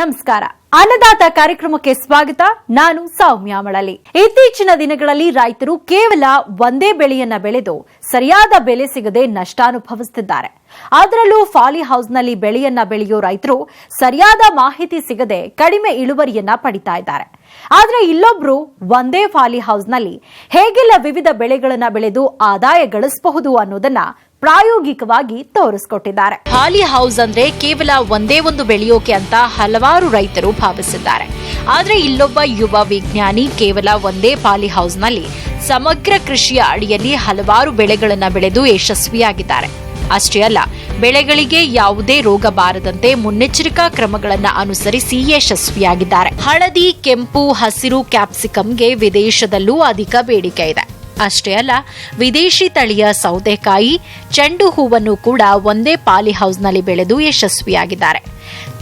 ನಮಸ್ಕಾರ. ಅನ್ನದಾತ ಕಾರ್ಯಕ್ರಮಕ್ಕೆ ಸ್ವಾಗತ. ನಾನು ಸೌಮ್ಯ ಮಳಲಿ. ಇತ್ತೀಚಿನ ದಿನಗಳಲ್ಲಿ ರೈತರು ಕೇವಲ ಒಂದೇ ಬೆಳೆಯನ್ನ ಬೆಳೆದು ಸರಿಯಾದ ಬೆಲೆ ಸಿಗದೆ ನಷ್ಟ ಅನುಭವಿಸುತ್ತಿದ್ದಾರೆ ಅದರಲ್ಲೂ ಫಾಲಿ ಹೌಸ್ನಲ್ಲಿ ಬೆಳೆಯನ್ನ ಬೆಳೆಯೋ ರೈತರು ಸರಿಯಾದ ಮಾಹಿತಿ ಸಿಗದೆ ಕಡಿಮೆ ಇಳುವರಿಯನ್ನ ಪಡಿತಾ ಇದ್ದಾರೆ. ಆದರೆ ಇಲ್ಲೊಬ್ರು ಒಂದೇ ಫಾಲಿ ಹೌಸ್ನಲ್ಲಿ ಹೇಗೆಲ್ಲ ವಿವಿಧ ಬೆಳೆಗಳನ್ನ ಬೆಳೆದು ಆದಾಯ ಗಳಿಸಬಹುದು ಅನ್ನೋದನ್ನ ಪ್ರಾಯೋಗಿಕವಾಗಿ ತೋರಿಸಿಕೊಟ್ಟಿದ್ದಾರೆ. ಹಾಲಿ ಹೌಸ್ ಅಂದ್ರೆ ಕೇವಲ ಒಂದೇ ಒಂದು ಬೆಳೆಯೋಕೆ ಅಂತ ಹಲವಾರು ರೈತರು ಭಾವಿಸಿದ್ದಾರೆ. ಆದ್ರೆ ಇಲ್ಲೊಬ್ಬ ಯುವ ವಿಜ್ಞಾನಿ ಕೇವಲ ಒಂದೇ ಪಾಲಿ ಹೌಸ್ನಲ್ಲಿ ಸಮಗ್ರ ಕೃಷಿಯ ಅಡಿಯಲ್ಲಿ ಹಲವಾರು ಬೆಳೆಗಳನ್ನು ಬೆಳೆದು ಯಶಸ್ವಿಯಾಗಿದ್ದಾರೆ. ಅಷ್ಟೇ ಅಲ್ಲ, ಬೆಳೆಗಳಿಗೆ ಯಾವುದೇ ರೋಗ ಬಾರದಂತೆ ಮುನ್ನೆಚ್ಚರಿಕಾ ಕ್ರಮಗಳನ್ನು ಅನುಸರಿಸಿ ಯಶಸ್ವಿಯಾಗಿದ್ದಾರೆ. ಹಳದಿ, ಕೆಂಪು, ಹಸಿರು, ಕ್ಯಾಪ್ಸಿಕಂಗೆ ವಿದೇಶದಲ್ಲೂ ಅಧಿಕ ಬೇಡಿಕೆ ಇದೆ. ಅಷ್ಟೇ ಅಲ್ಲ, ವಿದೇಶಿ ತಳಿಯ ಸೌತೆಕಾಯಿ, ಚೆಂಡು ಹೂವನ್ನು ಕೂಡ ಒಂದೇ ಪಾಲಿ ಹೌಸ್ನಲ್ಲಿ ಬೆಳೆದು ಯಶಸ್ವಿಯಾಗಿದ್ದಾರೆ.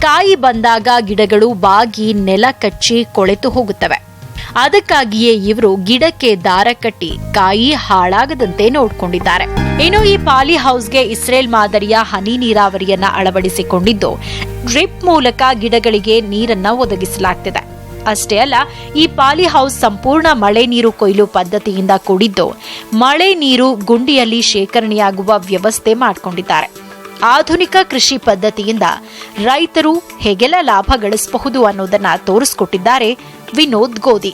ಕಾಯಿ ಬಂದಾಗ ಗಿಡಗಳು ಬಾಗಿ, ನೆಲ ಕಚ್ಚಿ ಕೊಳೆತು ಹೋಗುತ್ತವೆ. ಅದಕ್ಕಾಗಿಯೇ ಇವರು ಗಿಡಕ್ಕೆ ದಾರ ಕಟ್ಟಿ ಕಾಯಿ ಹಾಳಾಗದಂತೆ ನೋಡಿಕೊಂಡಿದ್ದಾರೆ. ಇನ್ನು ಈ ಪಾಲಿ ಹೌಸ್ಗೆ ಇಸ್ರೇಲ್ ಮಾದರಿಯ ಹನಿ ನೀರಾವರಿಯನ್ನ ಅಳವಡಿಸಿಕೊಂಡಿದ್ದು, ಡ್ರಿಪ್ ಮೂಲಕ ಗಿಡಗಳಿಗೆ ನೀರನ್ನ ಒದಗಿಸಲಾಗ್ತಿದೆ. ಅಷ್ಟೇ ಅಲ್ಲ, ಈ ಪಾಲಿ ಹೌಸ್ ಸಂಪೂರ್ಣ ಮಳೆ ನೀರು ಕೊಯ್ಲು ಪದ್ಧತಿಯಿಂದ ಕೂಡಿದ್ದು. ಮಳೆ ನೀರು ಗುಂಡಿಯಲ್ಲಿ ಶೇಖರಣೆಯಾಗುವ ವ್ಯವಸ್ಥೆ ಮಾಡಿಕೊಂಡಿದ್ದಾರೆ. ಆಧುನಿಕ ಕೃಷಿ ಪದ್ಧತಿಯಿಂದ ರೈತರು ಹೇಗೆಲ್ಲ ಲಾಭ ಗಳಿಸಬಹುದು ಅನ್ನೋದನ್ನ ತೋರಿಸ್ಕೊಟ್ಟಿದ್ದಾರೆ ವಿನೋದ್ ಗೋದಿ.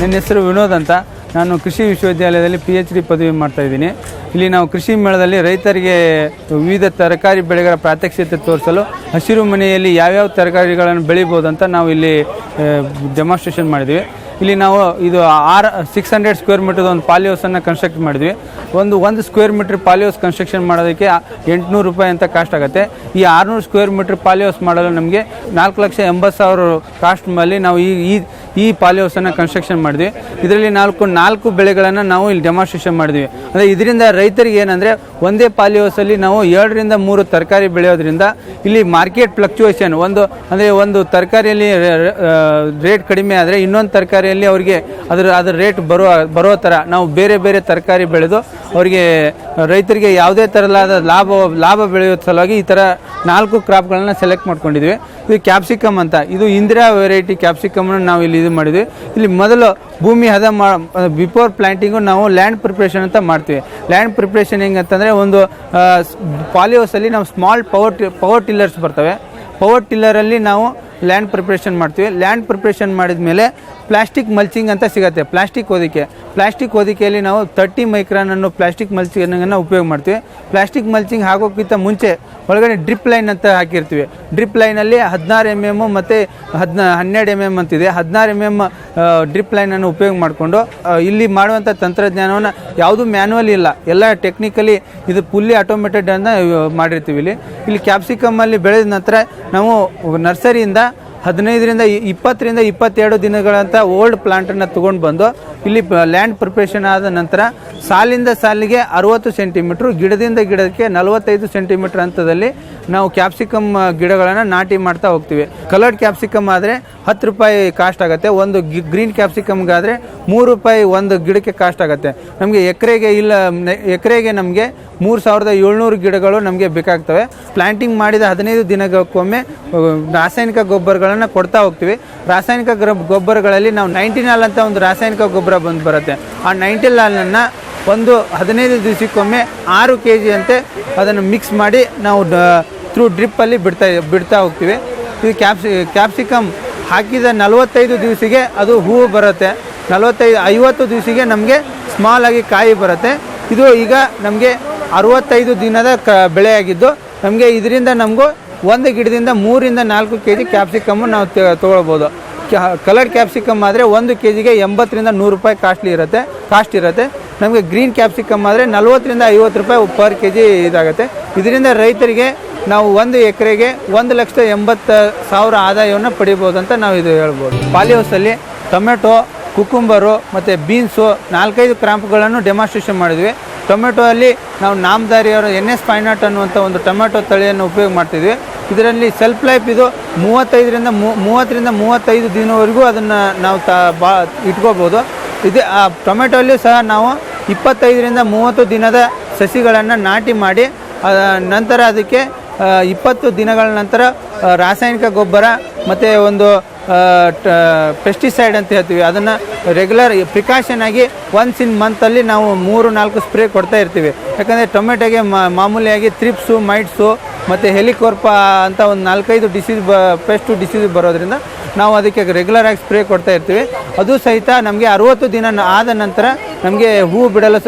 ನನ್ನ ಹೆಸರು ವಿನೋದ್ ಅಂತ. ನಾನು ಕೃಷಿ ವಿಶ್ವವಿದ್ಯಾಲಯದಲ್ಲಿ ಪಿ ಎಚ್ ಡಿ ಪದವಿ ಮಾಡ್ತಾ ಇದ್ದೀನಿ. ಇಲ್ಲಿ ನಾವು ಕೃಷಿ ಮೇಳದಲ್ಲಿ ರೈತರಿಗೆ ವಿವಿಧ ತರಕಾರಿ ಬೆಳೆಗಳ ಪ್ರಾತ್ಯಕ್ಷಿತೆ ತೋರಿಸಲು ಹಸಿರು ಮನೆಯಲ್ಲಿ ಯಾವ್ಯಾವ ತರಕಾರಿಗಳನ್ನು ಬೆಳಿಬೋದು ಅಂತ ನಾವು ಇಲ್ಲಿ ಡೆಮಾನ್ಸ್ಟ್ರೇಷನ್ ಮಾಡಿದ್ವಿ. ಇಲ್ಲಿ ನಾವು ಇದು ಆರು ಸಿಕ್ಸ್ ಹಂಡ್ರೆಡ್ ಸ್ಕ್ವೇರ್ ಮೀಟರ್ ಒಂದು ಪಾಲಿ ಹೌಸನ್ನು ಕನ್ಸ್ಟ್ರಕ್ಟ್ ಮಾಡಿದ್ವಿ. ಒಂದು ಒಂದು ಸ್ಕ್ವೇರ್ ಮೀಟರ್ ಪಾಲಿಹೌಸ್ ಕನ್ಸ್ಟ್ರಕ್ಷನ್ ಮಾಡೋದಕ್ಕೆ ಎಂಟುನೂರು ರೂಪಾಯಿ ಅಂತ ಕಾಸ್ಟ್ ಆಗುತ್ತೆ. ಈ ಆರುನೂರು ಸ್ಕ್ವೇರ್ ಮೀಟರ್ ಹೌಸ್ ಮಾಡಲು ನಮಗೆ ನಾಲ್ಕು ಲಕ್ಷ ಎಂಬತ್ತು ಸಾವಿರ ಕಾಸ್ಟ್ ಮೇಲೆ ನಾವು ಈ ಈ ಈ ಪಾಲಿ ಹೌಸನ್ನು ಕನ್ಸ್ಟ್ರಕ್ಷನ್ ಮಾಡಿದ್ವಿ. ಇದರಲ್ಲಿ ನಾಲ್ಕು ನಾಲ್ಕು ಬೆಳೆಗಳನ್ನು ನಾವು ಇಲ್ಲಿ ಡೆಮಾನ್ಸ್ಟ್ರೇಷನ್ ಮಾಡಿದ್ವಿ. ಅಂದರೆ ಇದರಿಂದ ರೈತರಿಗೆ ಏನಂದರೆ ಒಂದೇ ಪಾಲಿ ಹೌಸಲ್ಲಿ ನಾವು ಎರಡರಿಂದ ಮೂರು ತರಕಾರಿ ಬೆಳೆಯೋದ್ರಿಂದ ಇಲ್ಲಿ ಮಾರ್ಕೆಟ್ ಫ್ಲಕ್ಚುಯೇಷನ್ ಒಂದು, ಅಂದರೆ ಒಂದು ತರಕಾರಿಯಲ್ಲಿ ರೇಟ್ ಕಡಿಮೆ ಆದರೆ ಇನ್ನೊಂದು ತರಕಾರಿಯಲ್ಲಿ ಅವರಿಗೆ ಅದರ ಅದರ ರೇಟ್ ಬರೋ ಬರೋ ಥರ ನಾವು ಬೇರೆ ಬೇರೆ ತರಕಾರಿ ಬೆಳೆದು ಅವರಿಗೆ ರೈತರಿಗೆ ಯಾವುದೇ ಥರಲಾದ ಲಾಭ ಲಾಭ ಬೆಳೆಯೋ ಸಲುವಾಗಿ ಈ ಥರ ನಾಲ್ಕು ಕ್ರಾಪ್ಗಳನ್ನ ಸೆಲೆಕ್ಟ್ ಮಾಡ್ಕೊಂಡಿದ್ವಿ. ಇದು ಕ್ಯಾಪ್ಸಿಕಮ್ ಅಂತ. ಇದು ಇಂದಿರಾ ವೆರೈಟಿ ಕ್ಯಾಪ್ಸಿಕಮ್ ನಾವು ಇಲ್ಲಿ ಇದು ಮಾಡಿದ್ವಿ. ಇಲ್ಲಿ ಮೊದಲು ಭೂಮಿ ಹದ ಬಿಫೋರ್ ಪ್ಲಾಂಟಿಂಗು ನಾವು ಲ್ಯಾಂಡ್ ಪ್ರಿಪ್ರೇಷನ್ ಅಂತ ಮಾಡ್ತೀವಿ. ಲ್ಯಾಂಡ್ ಪ್ರಿಪ್ರೇಷನ್ ಹೆಂಗಂತಂದರೆ ಒಂದು ಪಾಲಿಹೌಸಲ್ಲಿ ನಾವು ಸ್ಮಾಲ್ ಪವರ್ ಪವರ್ ಟಿಲ್ಲರ್ಸ್ ಬರ್ತವೆ. ಪವರ್ ಟಿಲ್ಲರಲ್ಲಿ ನಾವು ಲ್ಯಾಂಡ್ ಪ್ರಿಪ್ರೇಷನ್ ಮಾಡ್ತೀವಿ. ಲ್ಯಾಂಡ್ ಪ್ರಿಪ್ರೇಷನ್ ಮಾಡಿದ ಮೇಲೆ ಪ್ಲಾಸ್ಟಿಕ್ ಮಲ್ಚಿಂಗ್ ಅಂತ ಸಿಗುತ್ತೆ. ಪ್ಲಾಸ್ಟಿಕ್ ಹೊದಿಕೆ. ಪ್ಲಾಸ್ಟಿಕ್ ಹೊದಿಕೆಯಲ್ಲಿ ನಾವು ತರ್ಟಿ ಮೈಕ್ರಾನ್ ಅನ್ನೋ ಪ್ಲಾಸ್ಟಿಕ್ ಮಲ್ಚಿಂಗನ್ನು ಉಪಯೋಗ ಮಾಡ್ತೀವಿ. ಪ್ಲಾಸ್ಟಿಕ್ ಮಲ್ಚಿಂಗ್ ಹಾಕೋಕ್ಕಿಂತ ಮುಂಚೆ ಒಳಗಡೆ ಡ್ರಿಪ್ ಲೈನ್ ಅಂತ ಹಾಕಿರ್ತೀವಿ. ಡ್ರಿಪ್ ಲೈನಲ್ಲಿ ಹದಿನಾರು ಎಂ ಎಂ ಮತ್ತು ಹದಿನ, ಹನ್ನೆರಡು ಎಂ ಎಂ ಅಂತಿದೆ. ಹದಿನಾರು ಎಂ ಎಂ ಡ್ರಿಪ್ ಲೈನನ್ನು ಉಪಯೋಗ ಮಾಡಿಕೊಂಡು ಇಲ್ಲಿ ಮಾಡುವಂಥ ತಂತ್ರಜ್ಞಾನವನ್ನು ಯಾವುದೂ ಮ್ಯಾನುವಲ್ ಇಲ್ಲ. ಎಲ್ಲ ಟೆಕ್ನಿಕಲಿ ಇದು ಫುಲ್ಲಿ ಆಟೋಮೇಟೆಡ್ ಅನ್ನು ಮಾಡಿರ್ತೀವಿ ಇಲ್ಲಿ. ಇಲ್ಲಿ ಕ್ಯಾಪ್ಸಿಕಮ್ಮಲ್ಲಿ ಬೆಳೆದ ನಂತರ ನಾವು ನರ್ಸರಿಯಿಂದ ಹದಿನೈದರಿಂದ ಇಪ್ಪತ್ತರಿಂದ ಇಪ್ಪತ್ತೆರಡು ದಿನಗಳಂತ ಓಲ್ಡ್ ಪ್ಲಾಂಟನ್ನು ತೊಗೊಂಡು ಬಂದು ಇಲ್ಲಿ ಲ್ಯಾಂಡ್ ಪ್ರಿಪ್ರೇಷನ್ ಆದ ನಂತರ ಸಾಲಿಂದ ಸಾಲಿಗೆ ಅರುವತ್ತು ಸೆಂಟಿಮೀಟ್ರು ಗಿಡದಿಂದ ಗಿಡಕ್ಕೆ ನಲವತ್ತೈದು ಸೆಂಟಿಮೀಟ್ರ್ ಹಂತದಲ್ಲಿ ನಾವು ಕ್ಯಾಪ್ಸಿಕಮ್ ಗಿಡಗಳನ್ನು ನಾಟಿ ಮಾಡ್ತಾ ಹೋಗ್ತೀವಿ. ಕಲರ್ಡ್ ಕ್ಯಾಪ್ಸಿಕಮ್ ಆದರೆ ಹತ್ತು ರೂಪಾಯಿ ಕಾಸ್ಟ್ ಆಗುತ್ತೆ. ಒಂದು ಗ್ರೀನ್ ಕ್ಯಾಪ್ಸಿಕಮ್ಗಾದರೆ ಮೂರು ರೂಪಾಯಿ ಒಂದು ಗಿಡಕ್ಕೆ ಕಾಸ್ಟ್ ಆಗುತ್ತೆ. ನಮಗೆ ಎಕರೆಗೆ ಇಲ್ಲ ಎಕರೆಗೆ ನಮಗೆ ಮೂರು ಸಾವಿರದ ಏಳ್ನೂರು ಗಿಡಗಳು ನಮಗೆ ಬೇಕಾಗ್ತವೆ. ಪ್ಲ್ಯಾಂಟಿಂಗ್ ಮಾಡಿದ ಹದಿನೈದು ದಿನಕ್ಕೊಮ್ಮೆ ರಾಸಾಯನಿಕ ಗೊಬ್ಬರಗಳನ್ನು ಕೊಡ್ತಾ ಹೋಗ್ತೀವಿ. ರಾಸಾಯನಿಕ ಗೊಬ್ಬರಗಳಲ್ಲಿ ನಾವು ನೈಂಟಿನಾಲ್ ಅಂತ ಒಂದು ರಾಸಾಯನಿಕ ಗೊಬ್ಬರ ಬಂದು ಬರುತ್ತೆ. ಆ ನೈಂಟಿನಾಲನ್ನು ಒಂದು ಹದಿನೈದು ದಿವಸಕ್ಕೊಮ್ಮೆ ಆರು ಕೆ ಜಿ ಅಂತೆ ಅದನ್ನು ಮಿಕ್ಸ್ ಮಾಡಿ ನಾವು ಥ್ರೂ ಡ್ರಿಪ್ಪಲ್ಲಿ ಬಿಡ್ತಾ ಬಿಡ್ತಾ ಹೋಗ್ತೀವಿ. ಇದು ಕ್ಯಾಪ್ಸಿ ಕ್ಯಾಪ್ಸಿಕಮ್ ಹಾಕಿದ ನಲವತ್ತೈದು ದಿವಸಿಗೆ ಅದು ಹೂವು ಬರುತ್ತೆ. ನಲವತ್ತೈದು, ಐವತ್ತು ದಿವಸಿಗೆ ನಮಗೆ ಸ್ಮಾಲ್ ಆಗಿ ಕಾಯಿ ಬರುತ್ತೆ. ಇದು ಈಗ ನಮಗೆ ಅರವತ್ತೈದು ದಿನದ ಕ, ಬೆಳೆಯಾಗಿದ್ದು, ನಮಗೆ ಇದರಿಂದ ನಮಗೂ ಒಂದು ಗಿಡದಿಂದ ಮೂರಿಂದ ನಾಲ್ಕು ಕೆ ಜಿ ಕ್ಯಾಪ್ಸಿಕಮ್ಮು ನಾವು ತಗೊಳ್ಬೋದು. ಕಲರ್ಡ್ ಕ್ಯಾಪ್ಸಿಕಮ್ ಆದರೆ ಒಂದು ಕೆ ಜಿಗೆ ಎಂಬತ್ತರಿಂದ ನೂರು ರೂಪಾಯಿ ಕಾಸ್ಟ್ಲಿ ಇರುತ್ತೆ ಕಾಸ್ಟ್ ಇರುತ್ತೆ. ನಮಗೆ ಗ್ರೀನ್ ಕ್ಯಾಪ್ಸಿಕಮ್ ಆದರೆ ನಲವತ್ತರಿಂದ ಐವತ್ತು ರೂಪಾಯಿ ಪರ್ ಕೆ ಜಿ ಇದಾಗುತ್ತೆ. ಇದರಿಂದ ರೈತರಿಗೆ ನಾವು ಒಂದು ಎಕರೆಗೆ ಒಂದು ಲಕ್ಷದ ಎಂಬತ್ತು ಸಾವಿರ ಆದಾಯವನ್ನು ಪಡಿಬೋದು ಅಂತ ನಾವು ಇದು ಹೇಳ್ಬೋದು. ಪಾಲಿ ಹೌಸಲ್ಲಿ ಟೊಮೆಟೊ, ಕುಕುಂಬರು ಮತ್ತು ಬೀನ್ಸು ನಾಲ್ಕೈದು ಕ್ರಾಂಪ್ಗಳನ್ನು ಡೆಮಾನ್ಸ್ಟ್ರೇಷನ್ ಮಾಡಿದ್ವಿ. ಟೊಮೆಟೊ ಅಲ್ಲಿ ನಾವು ನಾಮದಾರಿಯವರ ಎನ್ ಎಸ್ ಫೈನಾಟ್ ಅನ್ನುವಂಥ ಒಂದು ಟೊಮೆಟೊ ತಳಿಯನ್ನು ಉಪಯೋಗ ಮಾಡ್ತಿದ್ವಿ. ಇದರಲ್ಲಿ ಸೆಲ್ಫ್ ಲೈಫ್ ಇದು ಮೂವತ್ತೈದರಿಂದ ಮೂವತ್ತರಿಂದ ಮೂವತ್ತೈದು ದಿನವರೆಗೂ ಅದನ್ನು ನಾವು ತ, ಬಾ, ಇಟ್ಕೋಬೋದು. ಇದು, ಆ ಟೊಮೆಟೊಲ್ಲಿ ಸಹ ನಾವು ಇಪ್ಪತ್ತೈದರಿಂದ ಮೂವತ್ತು ದಿನದ ಸಸಿಗಳನ್ನು ನಾಟಿ ಮಾಡಿ ನಂತರ ಅದಕ್ಕೆ ಇಪ್ಪತ್ತು ದಿನಗಳ ನಂತರ ರಾಸಾಯನಿಕ ಗೊಬ್ಬರ ಮತ್ತು ಒಂದು ಪೆಸ್ಟಿಸೈಡ್ ಅಂತ ಹೇಳ್ತೀವಿ. ಅದನ್ನು ರೆಗ್ಯುಲರ್ ಪ್ರಿಕಾಷನ್ ಆಗಿ ಒನ್ಸ್ ಇನ್ ಮಂತಲ್ಲಿ ನಾವು ಮೂರು, ನಾಲ್ಕು ಸ್ಪ್ರೇ ಕೊಡ್ತಾ ಇರ್ತೀವಿ. ಯಾಕಂದರೆ ಟೊಮೆಟೊಗೆ ಮಾಮೂಲಿಯಾಗಿ ಥ್ರಿಪ್ಸು ಮೈಟ್ಸು ಮತ್ತು ಹೆಲಿಕೋರ್ಪ ಅಂತ ಒಂದು ನಾಲ್ಕೈದು ಡಿಸೀಸ್ ಬ ಪೆಸ್ಟು ಡಿಸೀಸ್ ಬರೋದ್ರಿಂದ ನಾವು ಅದಕ್ಕೆ ರೆಗ್ಯುಲರ್ ಆಗಿ ಸ್ಪ್ರೇ ಕೊಡ್ತಾ ಇರ್ತೀವಿ. ಅದು ಸಹಿತ ನಮಗೆ ಅರುವತ್ತು ದಿನ ಆದ ನಂತರ ನಮಗೆ ಹೂ ಬಿಡಲು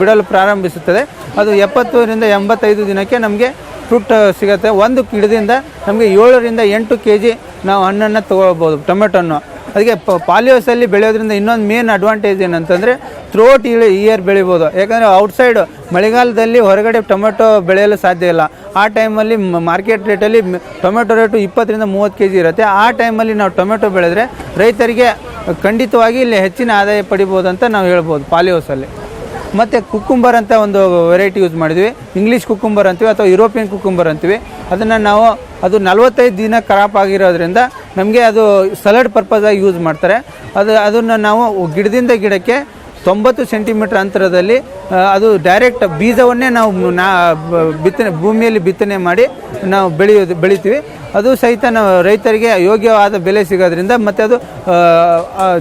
ಬಿಡಲು ಪ್ರಾರಂಭಿಸುತ್ತದೆ. ಅದು ಎಪ್ಪತ್ತರಿಂದ ಎಂಬತ್ತೈದು ದಿನಕ್ಕೆ ನಮಗೆ ಫ್ರೂಟ್ ಸಿಗುತ್ತೆ. ಒಂದು ಗಿಡದಿಂದ ನಮಗೆ ಏಳರಿಂದ ಎಂಟು ಕೆ ಜಿ ನಾವು ಹಣ್ಣನ್ನು ತೊಗೊಳ್ಬೋದು, ಟೊಮೆಟೊನ್ನು. ಅದಕ್ಕೆ ಪಾಲಿಯೋಸಲ್ಲಿ ಬೆಳೆಯೋದ್ರಿಂದ ಇನ್ನೊಂದು ಮೇನ್ ಅಡ್ವಾಂಟೇಜ್ ಏನಂತಂದರೆ ಥ್ರೋಟ್ ಇಳಿ ಇಯರ್ ಬೆಳಿಬೋದು. ಯಾಕಂದರೆ ಔಟ್ಸೈಡ್ ಮಳೆಗಾಲದಲ್ಲಿ ಹೊರಗಡೆ ಟೊಮೆಟೊ ಬೆಳೆಯಲು ಸಾಧ್ಯ ಇಲ್ಲ. ಆ ಟೈಮಲ್ಲಿ ಮಾರ್ಕೆಟ್ ರೇಟಲ್ಲಿ ಟೊಮೆಟೊ ರೇಟು ಇಪ್ಪತ್ತರಿಂದ ಮೂವತ್ತು ಕೆ ಜಿ ಇರುತ್ತೆ. ಆ ಟೈಮಲ್ಲಿ ನಾವು ಟೊಮೆಟೊ ಬೆಳೆದ್ರೆ ರೈತರಿಗೆ ಖಂಡಿತವಾಗಿ ಇಲ್ಲಿ ಹೆಚ್ಚಿನ ಆದಾಯ ಪಡಿಬೋದು ಅಂತ ನಾವು ಹೇಳ್ಬೋದು ಪಾಲಿಯೋಸಲ್ಲಿ. ಮತ್ತು ಕುಕ್ಕುಂಬರ್ ಅಂತ ಒಂದು ವೆರೈಟಿ ಯೂಸ್ ಮಾಡಿದ್ವಿ. ಇಂಗ್ಲೀಷ್ ಕುಕ್ಕುಂಬರ್ ಅಂತೀವಿ ಅಥವಾ ಯುರೋಪಿಯನ್ ಕುಕ್ಕುಂಬರ್ ಅಂತೀವಿ. ಅದನ್ನು ನಾವು ಅದು ನಲವತ್ತೈದು ದಿನ ಕ್ರಾಪ್ ಆಗಿರೋದ್ರಿಂದ ನಮಗೆ ಅದು ಸಲಾಡ್ ಪರ್ಪಸಾಗಿ ಯೂಸ್ ಮಾಡ್ತಾರೆ. ಅದು ಅದನ್ನು ನಾವು ಗಿಡದಿಂದ ಗಿಡಕ್ಕೆ ತೊಂಬತ್ತು ಸೆಂಟಿಮೀಟರ್ ಅಂತರದಲ್ಲಿ ಅದು ಡೈರೆಕ್ಟ್ ಬೀಜವನ್ನೇ ನಾವು ಬಿತ್ತನೆ, ಭೂಮಿಯಲ್ಲಿ ಬಿತ್ತನೆ ಮಾಡಿ ನಾವು ಬೆಳೆಯೋದು ಬೆಳಿತೀವಿ. ಅದು ಸಹಿತ ನಾವು ರೈತರಿಗೆ ಯೋಗ್ಯವಾದ ಬೆಲೆ ಸಿಗೋದ್ರಿಂದ ಮತ್ತು ಅದು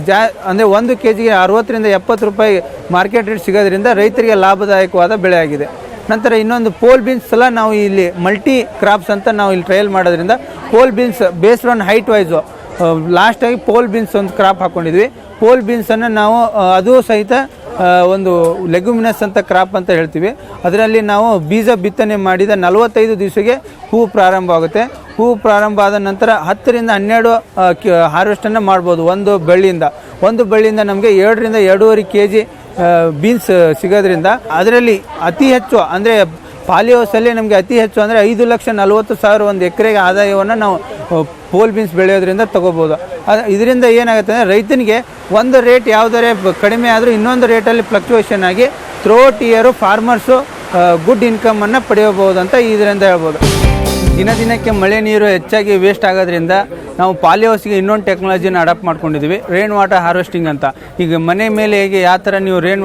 ಜಾ, ಅಂದರೆ ಒಂದು ಕೆ ಜಿಗೆ ಅರವತ್ತರಿಂದ ಎಪ್ಪತ್ತು ರೂಪಾಯಿ ಮಾರ್ಕೆಟ್ ರೇಟ್ ಸಿಗೋದ್ರಿಂದ ರೈತರಿಗೆ ಲಾಭದಾಯಕವಾದ ಬೆಳೆ ಆಗಿದೆ. ನಂತರ ಇನ್ನೊಂದು ಪೋಲ್ ಬೀನ್ಸ್ ಎಲ್ಲ ನಾವು ಇಲ್ಲಿ ಮಲ್ಟಿ ಕ್ರಾಪ್ಸ್ ಅಂತ ನಾವು ಇಲ್ಲಿ ಟ್ರಯಲ್ ಮಾಡೋದ್ರಿಂದ pole beans based on height wise ಲಾಸ್ಟಾಗಿ pole beans ಒಂದು ಕ್ರಾಪ್ ಹಾಕ್ಕೊಂಡಿದ್ವಿ ಪೋಲ್ ಬೀನ್ಸನ್ನು ನಾವು ಅದು ಸಹಿತ ಒಂದು ಲೆಗ್ಯುಮಿನಸ್ ಅಂತ ಕ್ರಾಪ್ ಅಂತ ಹೇಳ್ತೀವಿ. ಅದರಲ್ಲಿ ನಾವು ಬೀಜ ಬಿತ್ತನೆ ಮಾಡಿದ ನಲವತ್ತೈದು ದಿವಸಕ್ಕೆ ಹೂವು ಪ್ರಾರಂಭ ಆಗುತ್ತೆ. ಹೂವು ಪ್ರಾರಂಭ ಆದ ನಂತರ ಹತ್ತರಿಂದ ಹನ್ನೆರಡು ಹಾರ್ವೆಸ್ಟನ್ನು ಮಾಡ್ಬೋದು ಒಂದು ಬಳ್ಳಿಯಿಂದ. ಒಂದು ಬಳ್ಳಿಯಿಂದ ನಮಗೆ ಎರಡರಿಂದ ಎರಡೂವರೆ ಕೆ ಜಿ ಬೀನ್ಸ್ ಸಿಗೋದ್ರಿಂದ ಅದರಲ್ಲಿ ಅತಿ ಹೆಚ್ಚು ಅಂದರೆ ಪಾಲಿಯೋಸಲ್ಲಿ ನಮಗೆ ಅತಿ ಹೆಚ್ಚು ಅಂದರೆ ಐದು ಲಕ್ಷ ನಲವತ್ತು ಸಾವಿರ ಒಂದು ಎಕರೆಗೆ ಆದಾಯವನ್ನು ನಾವು ಪೋಲ್ ಬೀನ್ಸ್ ಬೆಳೆಯೋದ್ರಿಂದ ತಗೋಬೋದು. ಇದರಿಂದ ಏನಾಗುತ್ತೆ ಅಂದರೆ ರೈತನಿಗೆ ಒಂದು ರೇಟ್ ಯಾವುದರೆ ಕಡಿಮೆ ಆದರೂ ಇನ್ನೊಂದು ರೇಟಲ್ಲಿ ಫ್ಲಕ್ಚುವೇಷನ್ ಆಗಿ ಥ್ರೋಟ್ ಇಯರು ಫಾರ್ಮರ್ಸು ಗುಡ್ ಇನ್ಕಮನ್ನು ಪಡೆಯಬಹುದು ಅಂತ ಇದರಿಂದ ಹೇಳ್ಬೋದು. ದಿನ ದಿನಕ್ಕೆ ಮಳೆ ನೀರು ಹೆಚ್ಚಾಗಿ ವೇಸ್ಟ್ ಆಗೋದ್ರಿಂದ ನಾವು ಪಾಲಿಹೌಸ್ಗೆ ಇನ್ನೊಂದು ಟೆಕ್ನಾಲಜಿನ ಅಡಾಪ್ಟ್ ಮಾಡ್ಕೊಂಡಿದ್ದೀವಿ. ರೈನ್ ವಾಟರ್ ಹಾರ್ವೆಸ್ಟಿಂಗ್ ಅಂತ. ಈಗ ಮನೆ ಮೇಲೆ ಹೇಗೆ ಯಾವ ಥರ ನೀವು ರೈನ್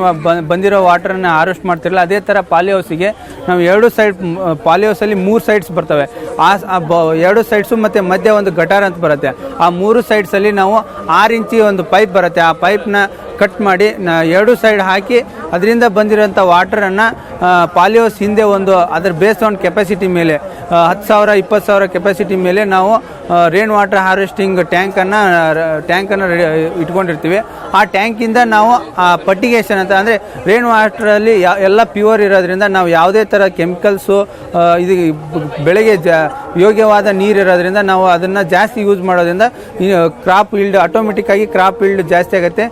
ಬಂದಿರೋ ವಾಟರನ್ನ ಹಾರ್ವೆಸ್ಟ್ ಮಾಡ್ತಿರಲ್ಲ, ಅದೇ ಥರ ಪಾಲಿಹೌಸಿಗೆ ನಾವು ಎರಡು ಸೈಡ್ ಪಾಲಿಹೌಸಲ್ಲಿ ಮೂರು ಸೈಡ್ಸ್ ಬರ್ತವೆ. ಆ ಎರಡು ಸೈಡ್ಸು ಮತ್ತು ಮಧ್ಯೆ ಒಂದು ಗಟಾರ್ ಅಂತ ಬರುತ್ತೆ. ಆ ಮೂರು ಸೈಡ್ಸಲ್ಲಿ ನಾವು ಆರು ಇಂಚಿ ಒಂದು ಪೈಪ್ ಬರುತ್ತೆ. ಆ ಪೈಪ್ನ ಕಟ್ ಮಾಡಿ ಎರಡು ಸೈಡ್ ಹಾಕಿ ಅದರಿಂದ ಬಂದಿರೋಂಥ ವಾಟರನ್ನು ಪಾಲಿಯೋಸ್ ಹಿಂದೆ ಒಂದು, ಅದರ ಬೇಸ್ ಆನ್ ಕೆಪಾಸಿಟಿ ಮೇಲೆ ಹತ್ತು ಸಾವಿರ, ಇಪ್ಪತ್ತು ಸಾವಿರ ಕೆಪಾಸಿಟಿ ಮೇಲೆ ನಾವು ರೇನ್ ವಾಟರ್ ಹಾರ್ವೆಸ್ಟಿಂಗ್ ಟ್ಯಾಂಕನ್ನು ಟ್ಯಾಂಕನ್ನು ಇಟ್ಕೊಂಡಿರ್ತೀವಿ. ಆ ಟ್ಯಾಂಕಿಂದ ನಾವು, ಆ ಪಟ್ಟಿಗೇಷನ್ ಅಂತ, ಅಂದರೆ ರೇನ್ ವಾಟ್ರಲ್ಲಿ ಎಲ್ಲ ಪ್ಯೂರ್ ಇರೋದ್ರಿಂದ ನಾವು ಯಾವುದೇ ಥರ ಕೆಮಿಕಲ್ಸು ಇದು ಬೆಳೆಗೆ ಜ, ಯೋಗ್ಯವಾದ ನೀರು ಇರೋದ್ರಿಂದ ನಾವು ಅದನ್ನು ಜಾಸ್ತಿ ಯೂಸ್ ಮಾಡೋದ್ರಿಂದ ಕ್ರಾಪ್ ಇಲ್ಡ್ ಆಟೋಮೆಟಿಕ್ಕಾಗಿ ಕ್ರಾಪ್ ಇಲ್ಡ್ ಜಾಸ್ತಿ ಆಗುತ್ತೆ.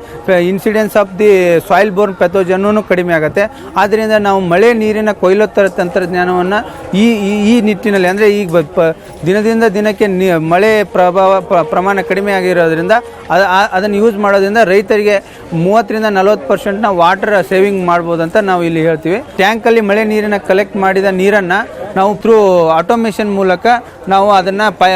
Incidence of the soil borne ಪೆಥೋಜನೂ ಕಡಿಮೆ ಆಗುತ್ತೆ. ಆದ್ದರಿಂದ ನಾವು ಮಳೆ ನೀರಿನ ಕೊಯ್ಲೋತ್ತರ ತಂತ್ರಜ್ಞಾನವನ್ನು ಈ, ಈ- ನಿಟ್ಟಿನಲ್ಲಿ, ಅಂದರೆ ಈಗ ದಿನದಿಂದ ದಿನಕ್ಕೆ ಮಳೆ ಪ್ರಭಾವ ಪ್ರಮಾಣ ಕಡಿಮೆ ಆಗಿರೋದ್ರಿಂದ ಅದ- ಅದನ್ನು ಯೂಸ್ ಮಾಡೋದ್ರಿಂದ ರೈತರಿಗೆ ಮೂವತ್ತರಿಂದ ನಲವತ್ತು ಪರ್ಸೆಂಟ್ನ ವಾಟರ್ ಸೇವಿಂಗ್ ಮಾಡ್ಬೋದು ಅಂತ ನಾವು ಇಲ್ಲಿ ಹೇಳ್ತೀವಿ. ಟ್ಯಾಂಕಲ್ಲಿ ಮಳೆ ನೀರನ್ನು ಕಲೆಕ್ಟ್ ಮಾಡಿದ ನೀರನ್ನು ನಾವು ಥ್ರೂ ಆಟೋಮೇಷನ್ ಮೂಲಕ ನಾವು ಅದನ್ನು ಪೈ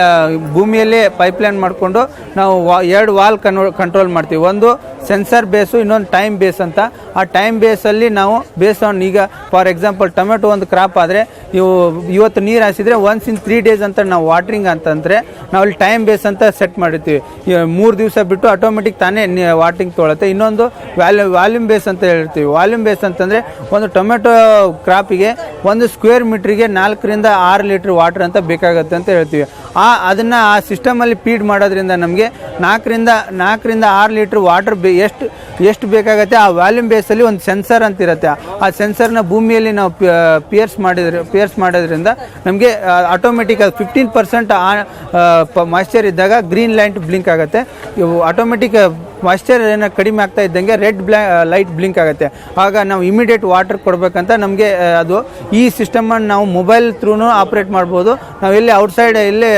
ಭೂಮಿಯಲ್ಲೇ ಪೈಪ್ಲೈನ್ ಮಾಡಿಕೊಂಡು ನಾವು ವಾ, ಎರಡು ವಾಲ್ ಕನ್ ಕಂಟ್ರೋಲ್ ಮಾಡ್ತೀವಿ. ಒಂದು ಸೆನ್ಸರ್ ಬೇಸು, ಇನ್ನೊಂದು ಟೈಮ್ ಬೇಸ್ ಅಂತ. ಆ ಟೈಮ್ ಬೇಸಲ್ಲಿ ನಾವು ಬೇಸ್ ಆನ್ ಈಗ ಫಾರ್ ಎಕ್ಸಾಂಪಲ್ ಟೊಮೆಟೊ ಒಂದು ಕ್ರಾಪ್ ಆದರೆ, ಇವು ಇವತ್ತು ನೀರು ಹಾಸಿದರೆ ಒನ್ಸ್ ಇನ್ ತ್ರೀ ಡೇಸ್ ಅಂತ ನಾವು ವಾಟ್ರಿಂಗ್ ಅಂತಂದರೆ, ನಾವು ಅಲ್ಲಿ ಟೈಮ್ ಬೇಸ್ ಅಂತ ಸೆಟ್ ಮಾಡಿರ್ತೀವಿ. ಮೂರು ದಿವಸ ಬಿಟ್ಟು ಆಟೋಮೆಟಿಕ್ ತಾನೇ ವಾಟ್ರಿಂಗ್ ತೊಗೊಳುತ್ತೆ. ಇನ್ನೊಂದು ವ್ಯಾಲ್ಯೂ ವಾಲ್ಯೂಮ್ ಬೇಸ್ ಅಂತ ಹೇಳ್ತೀವಿ ವಾಲ್ಯೂಮ್ ಬೇಸ್ ಅಂತಂದರೆ, ಒಂದು ಟೊಮೆಟೊ ಕ್ರಾಪಿಗೆ ಒಂದು ಸ್ಕ್ವೇರ್ ಮೀಟ್ರಿಗೆ ನಾಲ್ಕರಿಂದ ಆರು ಲೀಟ್ರ್ ವಾಟರ್ ಅಂತ ಬೇಕಾಗುತ್ತೆ ಅಂತ ಹೇಳ್ತೀವಿ. ಆ, ಅದನ್ನು ಆ ಸಿಸ್ಟಮಲ್ಲಿ ಫೀಡ್ ಮಾಡೋದ್ರಿಂದ ನಮಗೆ ನಾಲ್ಕರಿಂದ ನಾಲ್ಕರಿಂದ ಆರು ಲೀಟ್ರ್ ವಾಟರ್ ಬೇ, ಎಷ್ಟು ಎಷ್ಟು ಬೇಕಾಗುತ್ತೆ ಆ ವಾಲ್ಯೂಮ್ ಬೇಸಲ್ಲಿ ಒಂದು ಸೆನ್ಸರ್ ಅಂತ ಇರುತ್ತೆ. ಆ ಸೆನ್ಸರ್ನ ಭೂಮಿಯಲ್ಲಿ ನಾವು ಪಿಯರ್ಸ್ ಮಾಡಿದ್ರೆ, ಪಿಯರ್ಸ್ ಮಾಡೋದ್ರಿಂದ ನಮಗೆ ಆಟೋಮೆಟಿಕ್ ಫಿಫ್ಟೀನ್ ಪರ್ಸೆಂಟ್ ಮಾಯ್ಶ್ಚರ್ ಇದ್ದಾಗ ಗ್ರೀನ್ ಲೈಟ್ ಬ್ಲಿಂಕ್ ಆಗುತ್ತೆ. ಆಟೋಮೆಟಿಕ್ ಮಾಯ್ಶ್ಚರ್ ಏನೋ ಕಡಿಮೆ ಆಗ್ತಾ ಇದ್ದಂಗೆ ರೆಡ್ ಬ್ಲಾ ಲೈಟ್ ಬ್ಲಿಂಕ್ ಆಗುತ್ತೆ. ಆಗ ನಾವು ಇಮಿಡಿಯೇಟ್ ವಾಟರ್ ಕೊಡಬೇಕಂತ ನಮಗೆ ಅದು ಈ ಸಿಸ್ಟಮನ್ನು ನಾವು ಮೊಬೈಲ್ ಥ್ರೂನು ಆಪ್ರೇಟ್ ಮಾಡ್ಬೋದು. ನಾವು ಇಲ್ಲಿ ಔಟ್ಸೈಡ್ ಇಲ್ಲಿ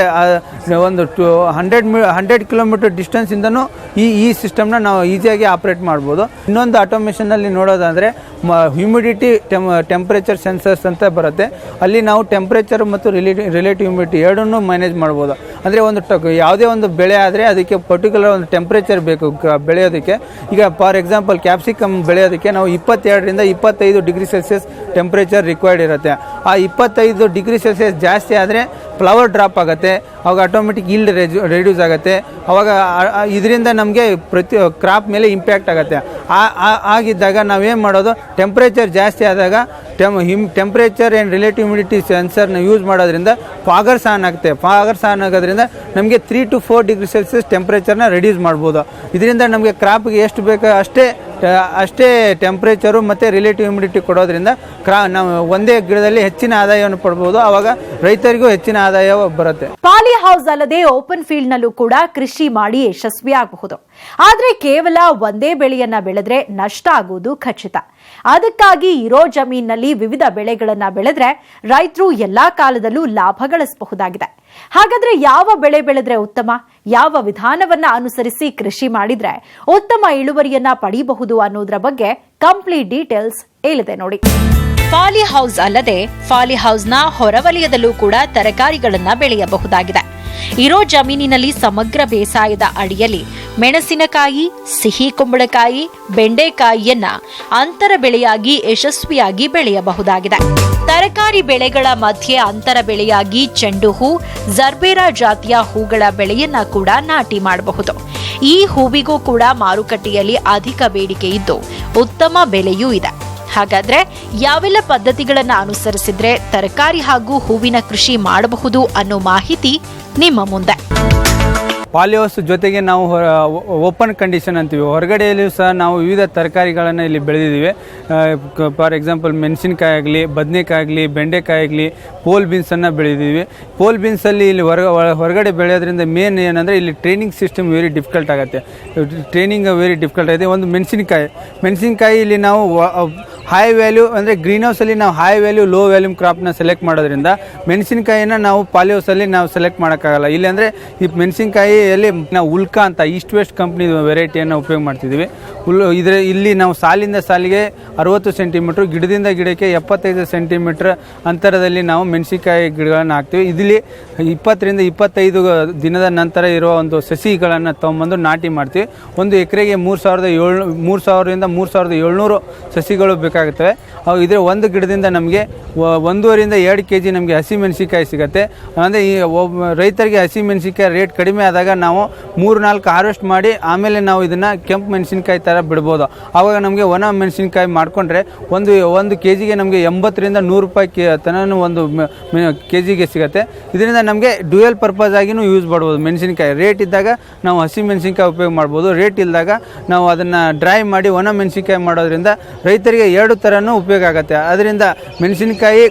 ಒಂದು ಟು ಹಂಡ್ರೆಡ್ ಮಿ ಹಂಡ್ರೆಡ್ ಕಿಲೋಮೀಟರ್ ಡಿಸ್ಟೆನ್ಸಿಂದನೂ ಈ ಈ ಸಿಸ್ಟಮ್ನ ನಾವು ಈಸಿಯಾಗಿ ಆಪ್ರೇಟ್ ಮಾಡ್ಬೋದು. ಇನ್ನೊಂದು ಆಟೋಮೇಷನಲ್ಲಿ ನೋಡೋದಾದರೆ, ಮ ಹ್ಯೂಮಿಡಿಟಿ ಟೆಮ್ ಟೆಂಪ್ರೇಚರ್ ಸೆನ್ಸರ್ಸ್ ಅಂತ ಬರುತ್ತೆ. ಅಲ್ಲಿ ನಾವು ಟೆಂಪ್ರೇಚರ್ ಮತ್ತು ರಿಲೇಟಿವ್ ರಿಲೇಟಿವ್ ಹ್ಯೂಮಿಡಿಟಿ ಎರಡನ್ನೂ ಮ್ಯಾನೇಜ್ ಮಾಡ್ಬೋದು. ಅಂದರೆ ಒಂದು ಯಾವುದೇ ಒಂದು ಬೆಳೆ ಆದರೆ ಅದಕ್ಕೆ ಪರ್ಟಿಕ್ಯುಲರ್ ಒಂದು ಟೆಂಪ್ರೇಚರ್ ಬೇಕು. ಬೆಳೆಯೋದಕ್ಕೆ. ಈಗ ಫಾರ್ ಎಕ್ಸಾಂಪಲ್ ಕ್ಯಾಪ್ಸಿಕಮ್ ಬೆಳೆಯೋದಕ್ಕೆ ನಾವು ಇಪ್ಪತ್ತೆರಡರಿಂದ ಇಪ್ಪತ್ತೈದು ಡಿಗ್ರಿ ಸೆಲ್ಸಿಯಸ್ ಟೆಂಪ್ರೇಚರ್ ರಿಕ್ವೈರ್ಡ್ ಇರುತ್ತೆ. ಆ ಇಪ್ಪತ್ತೈದು ಡಿಗ್ರಿ ಸೆಲ್ಸಿಯಸ್ ಜಾಸ್ತಿ ಆದರೆ ಫ್ಲವರ್ ಡ್ರಾಪ್ ಆಗುತ್ತೆ, ಅವಾಗ ಆಟೋಮೆಟಿಕ್ ಇಲ್ಡ್ ರೆಡ್ಯೂಸ್ ಆಗುತ್ತೆ, ಅವಾಗ ಇದರಿಂದ ನಮಗೆ ಪ್ರತಿ ಕ್ರಾಪ್ ಮೇಲೆ ಇಂಪ್ಯಾಕ್ಟ್ ಆಗುತ್ತೆ. ಆಗಿದ್ದಾಗ ನಾವೇನು ಮಾಡೋದು ಟೆಂಪ್ರೇಚರ್ ಜಾಸ್ತಿ ಆದಾಗ ಟೆಮ್ ಹಿಮ್ ಟೆಂಪ್ರೇಚರ್ ಆ್ಯಂಡ್ ರಿಲೇಟಿವ್ ಹ್ಯುಮಿಡಿಟಿ ಸೆನ್ಸರ್ನ ಯೂಸ್ ಮಾಡೋದ್ರಿಂದ ಫಾಗರ್ಸ್ ಆನ್ ಆಗುತ್ತೆ. ಫಾಗರ್ಸ್ ಆನ್ ಆಗೋದ್ರಿಂದ ನಮಗೆ three to four degree Celsius ಟೆಂಪ್ರೇಚರ್ನ reduce ಮಾಡ್ಬೋದು. ಇದರಿಂದ ನಮಗೆ ಕ್ರಾಪ್ಗೆ ಎಷ್ಟು ಬೇಕೋ ಅಷ್ಟೇ ಅಷ್ಟೇ ಟೆಂಪ್ರೇಚರು ಮತ್ತು ರಿಲೇಟಿವ್ ಹ್ಯುಮಿಡಿಟಿ ಕೊಡೋದ್ರಿಂದ ಕ್ರಾ, ನಾವು ಒಂದೇ ಗಿಡದಲ್ಲಿ ಹೆಚ್ಚಿನ ಆದಾಯವನ್ನು ಪಡ್ಬೋದು. ಆವಾಗ ರೈತರಿಗೂ ಹೆಚ್ಚಿನ ಆದಾಯ ಬರುತ್ತೆ. ಪಾಲಿ ಹೌಸ್ ಅಲ್ಲದೆ ಓಪನ್ ಫೀಲ್ಡ್ ನಲ್ಲೂ ಕೂಡ ಕೃಷಿ ಮಾಡಿ ಯಶಸ್ವಿಯಾಗಬಹುದು. ಆದ್ರೆ ಕೇವಲ ಒಂದೇ ಬೆಳೆಯನ್ನ ಬೆಳೆದ್ರೆ ನಷ್ಟ ಆಗುವುದು ಖಚಿತ. ಅದಕ್ಕಾಗಿ ಇರೋ ಜಮೀನಿನಲ್ಲಿ ವಿವಿಧ ಬೆಳೆಗಳನ್ನ ಬೆಳೆದ್ರೆ ರೈತರು ಎಲ್ಲಾ ಕಾಲದಲ್ಲೂ ಲಾಭ ಗಳಿಸಬಹುದಾಗಿದೆ. ಹಾಗಾದ್ರೆ ಯಾವ ಬೆಳೆ ಬೆಳೆದ್ರೆ ಉತ್ತಮ? ಯಾವ ವಿಧಾನವನ್ನ ಅನುಸರಿಸಿ ಕೃಷಿ ಮಾಡಿದ್ರೆ ಉತ್ತಮ ಇಳುವರಿಯನ್ನ ಪಡೆಯಬಹುದು ಅನ್ನೋದ್ರ ಬಗ್ಗೆ ಕಂಪ್ಲೀಟ್ ಡೀಟೇಲ್ಸ್ ಹೇಳಿದೆ ನೋಡಿ. ಫಾಲಿ ಹೌಸ್ ಅಲ್ಲದೆ ಫಾಲಿ ಹೌಸ್ನ ಹೊರವಲಯದಲ್ಲೂ ಕೂಡ ತರಕಾರಿಗಳನ್ನ ಬೆಳೆಯಬಹುದಾಗಿದೆ. ಇರೋ ಜಮೀನಿನಲ್ಲಿ ಸಮಗ್ರ ಬೇಸಾಯದ ಅಡಿಯಲ್ಲಿ ಮೆಣಸಿನಕಾಯಿ, ಸಿಹಿ ಕುಂಬಳಕಾಯಿ, ಬೆಂಡೆಕಾಯಿಯನ್ನ ಅಂತರ ಬೆಳೆಯಾಗಿ ಯಶಸ್ವಿಯಾಗಿ ಬೆಳೆಯಬಹುದಾಗಿದೆ. ತರಕಾರಿ ಬೆಳೆಗಳ ಮಧ್ಯೆ ಅಂತರ ಬೆಳೆಯಾಗಿ ಚೆಂಡು ಹೂ, ಜರ್ಬೇರಾ ಜಾತಿಯ ಹೂಗಳ ಬೆಳೆಯನ್ನ ಕೂಡ ನಾಟಿ ಮಾಡಬಹುದು. ಈ ಹೂವಿಗೂ ಕೂಡ ಮಾರುಕಟ್ಟೆಯಲ್ಲಿ ಅಧಿಕ ಬೇಡಿಕೆ ಇದ್ದು ಉತ್ತಮ ಬೆಲೆಯೂ ಇದೆ. ಹಾಗಾದ್ರೆ ಯಾವೆಲ್ಲ ಪದ್ಧತಿಗಳನ್ನ ಅನುಸರಿಸಿದ್ರೆ ತರಕಾರಿ ಹಾಗೂ ಹೂವಿನ ಕೃಷಿ ಮಾಡಬಹುದು ಅನ್ನೋ ಮಾಹಿತಿ ನಿಮ್ಮ ಮುಂದೆ. ಪಾಲಿಹೌಸ್ ಜೊತೆಗೆ ನಾವು ಓಪನ್ ಕಂಡೀಷನ್ ಅಂತೀವಿ. ಹೊರಗಡೆಯಲ್ಲಿಯೂ ಸಹ ನಾವು ವಿವಿಧ ತರಕಾರಿಗಳನ್ನು ಇಲ್ಲಿ ಬೆಳೆದಿದ್ದೀವಿ. ಫಾರ್ ಎಕ್ಸಾಂಪಲ್ ಮೆಣಸಿನ್ಕಾಯಿ ಆಗಲಿ, ಬದನೆಕಾಯಿ ಆಗಲಿ, ಬೆಂಡೆಕಾಯಿ ಆಗಲಿ, ಪೋಲ್ ಬೀನ್ಸನ್ನು ಬೆಳೆದಿದ್ದೀವಿ. ಪೋಲ್ ಬೀನ್ಸಲ್ಲಿ ಇಲ್ಲಿ ಹೊರ ಹೊರಗಡೆ ಬೆಳೆಯೋದ್ರಿಂದ ಮೇನ್ ಏನಂದರೆ ಇಲ್ಲಿ ಟ್ರೈನಿಂಗ್ ಸಿಸ್ಟಮ್ ವೆರಿ ಡಿಫಿಕಲ್ಟ್ ಆಗುತ್ತೆ. ಟ್ರೈನಿಂಗ್ ವೆರಿ ಡಿಫಿಕಲ್ಟ್ ಆಗಿದೆ. ಒಂದು ಮೆಣಸಿನಕಾಯಿ. ಮೆಣಸಿನಕಾಯಿ ಇಲ್ಲಿ ನಾವು ಹೈ ವ್ಯಾಲ್ಯೂ ಅಂದರೆ ಗ್ರೀನ್ ಹೌಸಲ್ಲಿ ನಾವು ಹೈ ವ್ಯಾಲ್ಯೂ ಲೋ ವ್ಯಾಲ್ಯೂಮ್ ಕ್ರಾಪ್ನ ಸೆಲೆಕ್ಟ್ ಮಾಡೋದ್ರಿಂದ ಮೆಣಸಿನಕಾಯಿನ ನಾವು ಪಾಲಿ ಹೌಸಲ್ಲಿ ನಾವು ಸೆಲೆಕ್ಟ್ ಮಾಡೋಕ್ಕಾಗಲ್ಲ. ಇಲ್ಲಿ ಅಂದರೆ ಈ ಮೆಣಸಿನಕಾಯಿಯಲ್ಲಿ ನಾವು ಉಲ್ಕಾ ಅಂತ ಈಸ್ಟ್ ವೆಸ್ಟ್ ಕಂಪ್ನಿ ವೆರೈಟಿಯನ್ನು ಉಪಯೋಗ ಮಾಡ್ತಿದ್ದೀವಿ. ಉಲ್ ಇದ್ರ ಇಲ್ಲಿ ನಾವು ಸಾಲಿಂದ ಸಾಲಿಗೆ ಅರವತ್ತು ಸೆಂಟಿಮೀಟ್ರ್ ಗಿಡದಿಂದ ಗಿಡಕ್ಕೆ ಎಪ್ಪತ್ತೈದು ಸೆಂಟಿಮೀಟ್ರ್ ಅಂತರದಲ್ಲಿ ನಾವು ಮೆಣಸಿನಕಾಯಿ ಗಿಡಗಳನ್ನು ಹಾಕ್ತೀವಿ. ಇಲ್ಲಿ ಇಪ್ಪತ್ತರಿಂದ ಇಪ್ಪತ್ತೈದು ದಿನದ ನಂತರ ಇರುವ ಒಂದು ಸಸಿಗಳನ್ನು ತೊಗೊಂಬಂದು ನಾಟಿ ಮಾಡ್ತೀವಿ. ಒಂದು ಎಕರೆಗೆ ಮೂರು ಸಾವಿರದ ಏಳು, ಮೂರು ಸಾವಿರದಿಂದ ಮೂರು ಸಾವಿರದ ಏಳ್ನೂರು ಸಸಿಗಳು ಬೇಕಾಗುತ್ತವೆ. ಅವು ಇದ್ರೆ ಒಂದು ಗಿಡದಿಂದ ನಮಗೆ ಒಂದೂವರಿಂದ ಎರಡು ಕೆ ಜಿ ನಮಗೆ ಹಸಿ ಮೆಣಸಿನ್ಕಾಯಿ ಸಿಗುತ್ತೆ. ಅಂದರೆ ಈ ಒಬ್ಬ ರೈತರಿಗೆ ಹಸಿ ಮೆಣಸಿನ್ಕಾಯಿ ರೇಟ್ ಕಡಿಮೆ ಆದಾಗ ನಾವು ಮೂರು ನಾಲ್ಕು ಹಾರ್ವೆಸ್ಟ್ ಮಾಡಿ ಆಮೇಲೆ ನಾವು ಇದನ್ನು ಕೆಂಪು ಮೆಣಸಿನ್ಕಾಯಿ ಥರ ಬಿಡ್ಬೋದು. ಆವಾಗ ನಮಗೆ ಒಣ ಮೆಣಸಿನ್ಕಾಯಿ ಮಾಡಿಕೊಂಡ್ರೆ ಒಂದು ಒಂದು ಕೆ ಜಿಗೆ ನಮಗೆ ಎಂಬತ್ತರಿಂದ ನೂರು ರೂಪಾಯಿ ಕೆ ತನೂ ಒಂದು ಕೆ ಜಿಗೆ ಸಿಗುತ್ತೆ. ಇದರಿಂದ ನಮಗೆ ಡ್ಯೂಯಲ್ ಪರ್ಪಸ್ ಆಗಿನೂ ಯೂಸ್ ಮಾಡ್ಬೋದು ಮೆಣಸಿನ್ಕಾಯಿ. ರೇಟ್ ಇದ್ದಾಗ ನಾವು ಹಸಿ ಮೆಣಸಿನ್ಕಾಯಿ ಉಪಯೋಗ ಮಾಡ್ಬೋದು. ರೇಟ್ ಇಲ್ಲದಾಗ ನಾವು ಅದನ್ನು ಡ್ರೈ ಮಾಡಿ ಒಣ ಮೆಣಸಿನ್ಕಾಯಿ ಮಾಡೋದ್ರಿಂದ ರೈತರಿಗೆ ಎರಡು ಥರನೂ ಉಪಯೋಗ ಆಗುತ್ತೆ. ಅದರಿಂದ ಮೆಣಸಿನಕಾಯಿ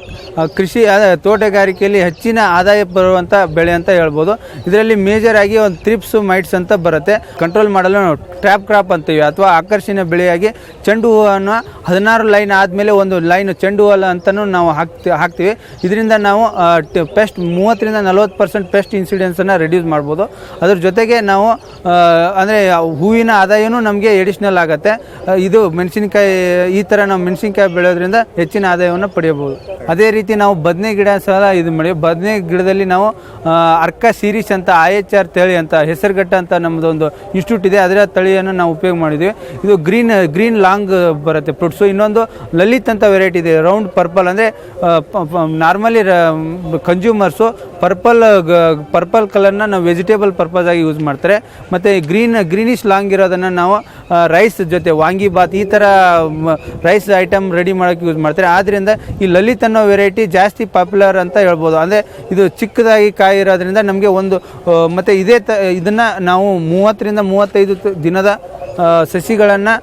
ಕೃಷಿ ತೋಟಗಾರಿಕೆಯಲ್ಲಿ ಹೆಚ್ಚಿನ ಆದಾಯ ಬರುವಂಥ ಬೆಳೆ ಅಂತ ಹೇಳ್ಬೋದು. ಇದರಲ್ಲಿ ಮೇಜರ್ ಆಗಿ ಒಂದು ಥ್ರಿಪ್ಸು ಮೈಟ್ಸ್ ಅಂತ ಬರುತ್ತೆ. ಕಂಟ್ರೋಲ್ ಮಾಡಲು ಟ್ರ್ಯಾಪ್ ಕ್ರಾಪ್ ಅಂತೀವಿ ಅಥವಾ ಆಕರ್ಷಣೆ ಬೆಳೆಯಾಗಿ ಚೆಂಡು ಹೂವನ್ನು ಹದಿನಾರು ಲೈನ್ ಆದಮೇಲೆ ಒಂದು ಲೈನ್ ಚೆಂಡು ಹೂವಲ್ಲ ಅಂತಲೂ ನಾವು ಹಾಕ್ತಿ, ಹಾಕ್ತೀವಿ. ಇದರಿಂದ ನಾವು ಪೆಸ್ಟ್ ಮೂವತ್ತರಿಂದ ನಲವತ್ತು ಪರ್ಸೆಂಟ್ ಪೆಸ್ಟ್ ಇನ್ಸಿಡೆನ್ಸನ್ನು ರೆಡ್ಯೂಸ್ ಮಾಡ್ಬೋದು. ಅದ್ರ ಜೊತೆಗೆ ನಾವು ಅಂದರೆ ಹೂವಿನ ಆದಾಯವೂ ನಮಗೆ ಎಡಿಷ್ನಲ್ ಆಗುತ್ತೆ. ಇದು ಮೆಣಸಿನ್ಕಾಯಿ, ಈ ಥರ ನಾವು ಮೆಣಸಿನಕಾಯಿ ಬೆಳೆಯೋದ್ರಿಂದ ಹೆಚ್ಚಿನ ಆದಾಯವನ್ನು ಪಡೆಯಬಹುದು. ಅದೇ ರೀತಿ ನಾವು ಬದನೆ ಗಿಡ ಸಹ ಇದು ಮಾಡಿ, ಬದನೆ ಗಿಡದಲ್ಲಿ ನಾವು ಅರ್ಕ, ಸೀರೀಸ್ ಅಂತ ಐ ಎಚ್ ಆರ್ ತಳಿ ಅಂತ, ಹೆಸರುಘಟ್ಟ ಅಂತ ನಮ್ಮದೊಂದು ಇನ್ಸ್ಟಿಟ್ಯೂಟ್ ಇದೆ. ಅದರ ತಳಿಯನ್ನು ನಾವು ಉಪಯೋಗ ಮಾಡಿದ್ವಿ ಇದು ಗ್ರೀನ್ ಗ್ರೀನ್ ಲಾಂಗ್ ಬರುತ್ತೆ ಫ್ರೂಟ್ಸು ಇನ್ನೊಂದು ಲಲಿತ್ ಅಂತ ವೆರೈಟಿ ಇದೆ. ರೌಂಡ್ ಪರ್ಪಲ್ ಅಂದರೆ ನಾರ್ಮಲಿ ಕನ್ಸ್ಯೂಮರ್ಸು ಪರ್ಪಲ್ ಪರ್ಪಲ್ ಕಲರ್ನ ನಾವು ವೆಜಿಟೇಬಲ್ ಆಗಿ ಯೂಸ್ ಮಾಡ್ತಾರೆ. ಮತ್ತು ಗ್ರೀನ್ ಗ್ರೀನಿಶ್ ಲಾಂಗ್ ಇರೋದನ್ನು ನಾವು ರೈಸ್ ಜೊತೆ ವಾಂಗಿಬಾತ್ ಈ ಥರ ರೈಸ್ ಐಟಮ್ ರೆಡಿ ಮಾಡೋಕ್ಕೆ ಯೂಸ್ ಮಾಡ್ತಾರೆ. ಆದ್ದರಿಂದ ಈ ಲಲಿತ್ ಅನ್ನೋ ವೆರೈಟಿ ಜಾಸ್ತಿ ಪಾಪ್ಯುಲರ್ ಅಂತ ಹೇಳ್ಬೋದು. ಅಂದರೆ ಇದು ಚಿಕ್ಕದಾಗಿ ಕಾಯಿ ಇರೋದ್ರಿಂದ ನಮಗೆ ಒಂದು ಮತ್ತು ಇದೇ ತ, ಇದನ್ನು ನಾವು ಮೂವತ್ತರಿಂದ ಮೂವತ್ತೈದು ದಿನದ ಸಸಿಗಳನ್ನು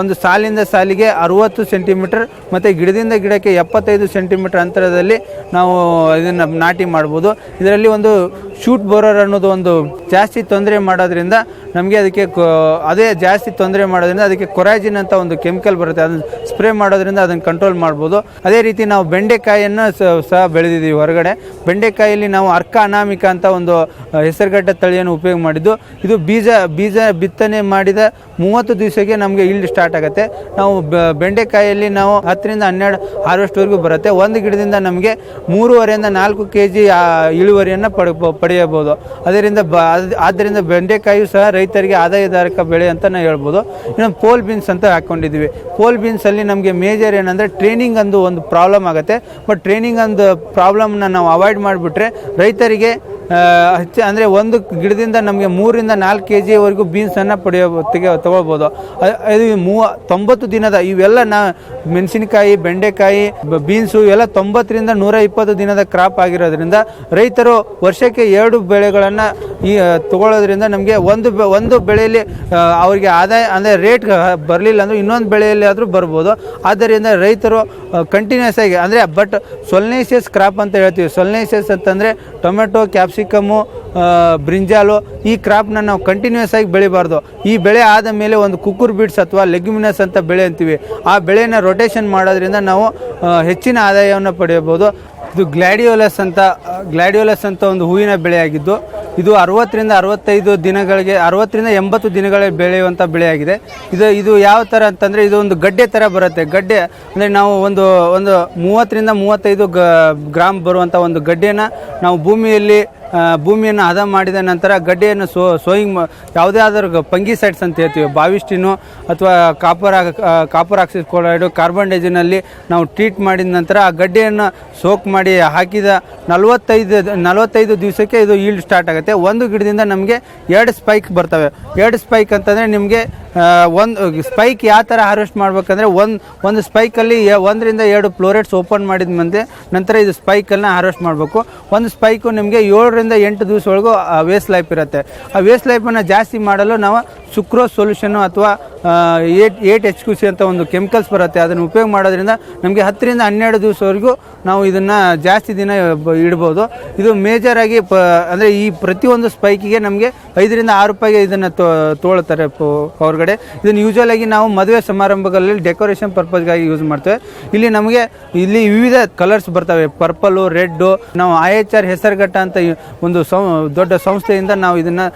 ಒಂದು ಸಾಲಿಂದ ಸಾಲಿಗೆ ಅರುವತ್ತು ಸೆಂಟಿಮೀಟರ್ ಮತ್ತು ಗಿಡದಿಂದ ಗಿಡಕ್ಕೆ ಎಪ್ಪತ್ತೈದು ಸೆಂಟಿಮೀಟರ್ ಅಂತರದಲ್ಲಿ ನಾವು ಇದನ್ನು ನಾಟಿ ಮಾಡ್ಬೋದು. ಇದರಲ್ಲಿ ಒಂದು ಶೂಟ್ ಬೋರರ್ ಅನ್ನೋದು ಒಂದು ಜಾಸ್ತಿ ತೊಂದರೆ ಮಾಡೋದ್ರಿಂದ ನಮಗೆ ಅದಕ್ಕೆ ಅದೇ ಜಾಸ್ತಿ ತೊಂದರೆ ಮಾಡೋದ್ರಿಂದ ಅದಕ್ಕೆ ಕೊರಾಜಿನ್ ಅಂತ ಒಂದು ಕೆಮಿಕಲ್ ಬರುತ್ತೆ. ಅದನ್ನು ಸ್ಪ್ರೇ ಮಾಡೋದ್ರಿಂದ ಅದನ್ನು ಕಂಟ್ರೋಲ್ ಮಾಡ್ಬೋದು. ಅದೇ ರೀತಿ ನಾವು ಬೆಂಡೆಕಾಯಿಯನ್ನು ಸಹ ಬೆಳೆದಿದ್ದೀವಿ ಹೊರಗಡೆ. ಬೆಂಡೆಕಾಯಿಯಲ್ಲಿ ನಾವು ಅರ್ಕ ಅನಾಮಿಕ ಅಂತ ಒಂದು ಹೆಸರುಗಟ್ಟ ತಳಿಯನ್ನು ಉಪಯೋಗ ಮಾಡಿದ್ದು. ಇದು ಬೀಜ ಬೀಜ ಬಿತ್ತನೆ ಮಾಡಿದ ಮೂವತ್ತು ದಿವಸಕ್ಕೆ ನಮಗೆ ಇಲ್ಡ್ ಸ್ಟಾರ್ಟ್ ಆಗುತ್ತೆ. ನಾವು ಬೆಂಡೆಕಾಯಿಯಲ್ಲಿ ನಾವು ಹತ್ತರಿಂದ ಹನ್ನೆರಡು ಹಾರ್ವೆಸ್ಟ್ವರೆಗೂ ಬರುತ್ತೆ. ಒಂದು ಗಿಡದಿಂದ ನಮಗೆ ಮೂರುವರೆಯಿಂದ ನಾಲ್ಕು ಕೆ ಜಿ ಇಳುವರಿಯನ್ನು ಪಡ ಪಡೆಯಬಹುದು ಅದರಿಂದ ಬ ಆದ್- ಆದ್ದರಿಂದ ಬೆಂಡೆಕಾಯಿಯು ಸಹ ರೈತರಿಗೆ ಆದಾಯದಾಯಕ ಬೆಳೆ ಅಂತ ನಾವು ಹೇಳ್ಬೋದು. ಇನ್ನೊಂದು ಪೋಲ್ ಬೀನ್ಸ್ ಅಂತ ಹಾಕ್ಕೊಂಡಿದ್ದೀವಿ ಪೋಲ್ ಬೀನ್ಸಲ್ಲಿ ನಮಗೆ ಮೇಜರ್ ಏನಂದರೆ ಟ್ರೈನಿಂಗ್ ಅಂದು ಒಂದು ಪ್ರಾಬ್ಲಮ್ ಆಗುತ್ತೆ. ಬಟ್ ಟ್ರೈನಿಂಗ್ ಒಂದು ಪ್ರಾಬ್ಲಮ್ನ ನಾವು ಅವಾಯ್ಡ್ ಮಾಡಿಬಿಟ್ರೆ ರೈತರಿಗೆ ಹೆಚ್ಚು, ಅಂದರೆ ಒಂದು ಗಿಡದಿಂದ ನಮಗೆ ಮೂರಿಂದ ನಾಲ್ಕು ಕೆ ಜಿವರೆಗೂ ಬೀನ್ಸನ್ನು ಪಡೆಯೋ ತೆಗೆ ತಗೊಳ್ಬೋದು. ಇದು ಮೂವ, ತೊಂಬತ್ತು ದಿನದ ಇವೆಲ್ಲ ನಾ, ಮೆಣಸಿನಕಾಯಿ, ಬೆಂಡೆಕಾಯಿ ಬೀನ್ಸು ಇವೆಲ್ಲ ತೊಂಬತ್ತರಿಂದ ನೂರ ಇಪ್ಪತ್ತು ದಿನದ ಕ್ರಾಪ್ ಆಗಿರೋದ್ರಿಂದ ರೈತರು ವರ್ಷಕ್ಕೆ ಎರಡು ಬೆಳೆಗಳನ್ನು ಈ ತಗೊಳ್ಳೋದ್ರಿಂದ ನಮಗೆ ಒಂದು ಒಂದು ಬೆಳೆಯಲ್ಲಿ ಅವರಿಗೆ ಆದಾಯ ಅಂದರೆ ರೇಟ್ ಬರಲಿಲ್ಲ ಅಂದರೆ ಇನ್ನೊಂದು ಬೆಳೆಯಲ್ಲಿ ಆದರೂ ಬರ್ಬೋದು. ಆದ್ದರಿಂದ ರೈತರು ಕಂಟಿನ್ಯೂಸ್ ಆಗಿ ಅಂದರೆ ಬಟ್ ಸೊಲ್ನೇಸಿಯಸ್ ಕ್ರಾಪ್ ಅಂತ ಹೇಳ್ತೀವಿ. ಸೊಲ್ನೇಸಿಯಸ್ ಅಂತಂದರೆ ಟೊಮೆಟೊ ಕ್ಯಾಪ್ಸಿಕಮ್ಮು ಬ್ರಿಂಜಾಲು ಈ ಕ್ರಾಪ್ನ ನಾವು ಕಂಟಿನ್ಯೂಸ್ ಆಗಿ ಬೆಳಿಬಾರ್ದು. ಈ ಬೆಳೆ ಆದ ಮೇಲೆ ಒಂದು ಕುಕ್ಕುರ್ ಬೀಟ್ಸ್ ಅಥವಾ ಲೆಗ್ಯುಮಿನಸ್ ಅಂತ ಬೆಳೆ ಅಂತೀವಿ. ಆ ಬೆಳೆಯನ್ನು ರೊಟೇಷನ್ ಮಾಡೋದ್ರಿಂದ ನಾವು ಹೆಚ್ಚಿನ ಆದಾಯವನ್ನು ಪಡೆಯಬಹುದು. ಇದು ಗ್ಲಾಡಿಯೋಲಸ್ ಅಂತ ಗ್ಲಾಡಿಯೋಲಸ್ ಅಂತ ಒಂದು ಹೂವಿನ ಬೆಳೆಯಾಗಿದ್ದು, ಇದು ಅರವತ್ತರಿಂದ ಅರವತ್ತೈದು ದಿನಗಳಿಗೆ, ಅರವತ್ತರಿಂದ ಎಂಬತ್ತು ದಿನಗಳ ಬೆಳೆಯುವಂಥ ಬೆಳೆಯಾಗಿದೆ. ಇದು ಇದು ಯಾವ ಥರ ಅಂತಂದರೆ ಇದು ಒಂದು ಗಡ್ಡೆ ಥರ ಬರುತ್ತೆ. ಗಡ್ಡೆ ಅಂದರೆ ನಾವು ಒಂದು ಒಂದು ಮೂವತ್ತರಿಂದ ಮೂವತ್ತೈದು ಗ್ರಾಮ್ ಬರುವಂಥ ಒಂದು ಗಡ್ಡೆನ ನಾವು ಭೂಮಿಯಲ್ಲಿ ಭೂಮಿಯನ್ನು ಹದ ಮಾಡಿದ ನಂತರ ಗಡ್ಡೆಯನ್ನು ಸೋ, ಸೋಯಿಂಗ್ ಯಾವುದೇ ಆದರೂ ಪಂಗಿಸೈಡ್ಸ್ ಅಂತ ಹೇಳ್ತೀವಿ ಬಾವಿಸ್ಟಿನು ಅಥವಾ copper copper oxide chloride carbon ಡೈಜಿನಲ್ಲಿ ನಾವು ಟ್ರೀಟ್ ಮಾಡಿದ ನಂತರ ಆ ಗಡ್ಡೆಯನ್ನು ಸೋಕ್ ಮಾಡಿ ಹಾಕಿದ ನಲವತ್ತೈದು ನಲವತ್ತೈದು ದಿವಸಕ್ಕೆ ಇದು ಈಲ್ಡ್ ಸ್ಟಾರ್ಟ್ ಆಗುತ್ತೆ. ಒಂದು ಗಿಡದಿಂದ ನಮಗೆ ಎರಡು ಸ್ಪೈಕ್ ಬರ್ತವೆ. ಎರಡು ಸ್ಪೈಕ್ ಅಂತಂದರೆ ನಿಮಗೆ ಒಂದು ಸ್ಪೈಕ್ ಯಾವ ಥರ ಹಾರ್ವೆಸ್ಟ್ ಮಾಡಬೇಕಂದ್ರೆ ಒಂದು ಒಂದು ಸ್ಪೈಕಲ್ಲಿ ಒಂದರಿಂದ ಎರಡು ಫ್ಲೋರೇಟ್ಸ್ ಓಪನ್ ಮಾಡಿದ ಮಂದಿ ನಂತರ ಇದು ಸ್ಪೈಕನ್ನು ಹಾರ್ವೆಸ್ಟ್ ಮಾಡಬೇಕು. ಒಂದು ಸ್ಪೈಕು ನಿಮಗೆ ಏಳರಿಂದ ಎಂಟು ದಿವಸ ಒಳಗೂ ವೇಸ್ಟ್ ಲೈಫ್ ಇರುತ್ತೆ. ಆ ವೇಸ್ಟ್ ಲೈಫನ್ನು ಜಾಸ್ತಿ ಮಾಡಲು ನಾವು ಸುಕ್ರೋಸ್ ಸೊಲ್ಯೂಷನ್ನು ಅಥವಾ eight eight H Q C ಅಂತ ಒಂದು ಕೆಮಿಕಲ್ಸ್ ಬರುತ್ತೆ, ಅದನ್ನು ಉಪಯೋಗ ಮಾಡೋದ್ರಿಂದ ನಮಗೆ ಹತ್ತರಿಂದ ಹನ್ನೆರಡು ದಿವಸವರೆಗೂ ನಾವು ಇದನ್ನು ಜಾಸ್ತಿ ದಿನ ಇಡ್ಬೋದು. ಇದು ಮೇಜರಾಗಿ ಪ, ಅಂದರೆ ಈ ಪ್ರತಿಯೊಂದು ಸ್ಪೈಕಿಗೆ ನಮಗೆ ಐದರಿಂದ ಆರು ರೂಪಾಯಿಗೆ ಇದನ್ನು ತೋಳ್ತಾರೆ ಹೊರಗಡೆ. ಇದನ್ನು ಯೂಶುವಲ್ ಆಗಿ ನಾವು ಮದುವೆ ಸಮಾರಂಭಗಳಲ್ಲಿ ಡೆಕೋರೇಷನ್ ಪರ್ಪಸ್ಗಾಗಿ ಯೂಸ್ ಮಾಡ್ತೇವೆ. ಇಲ್ಲಿ ನಮಗೆ, ಇಲ್ಲಿ ವಿವಿಧ ಕಲರ್ಸ್ ಬರ್ತವೆ. ಪರ್ಪಲು ರೆಡ್ಡು ನಾವು ಐ ಎಚ್ ಆರ್ ಹೆಸರುಘಟ್ಟ ಅಂತ ಒಂದು ಸಂ, ದೊಡ್ಡ ಸಂಸ್ಥೆಯಿಂದ ನಾವು ಇದನ್ನು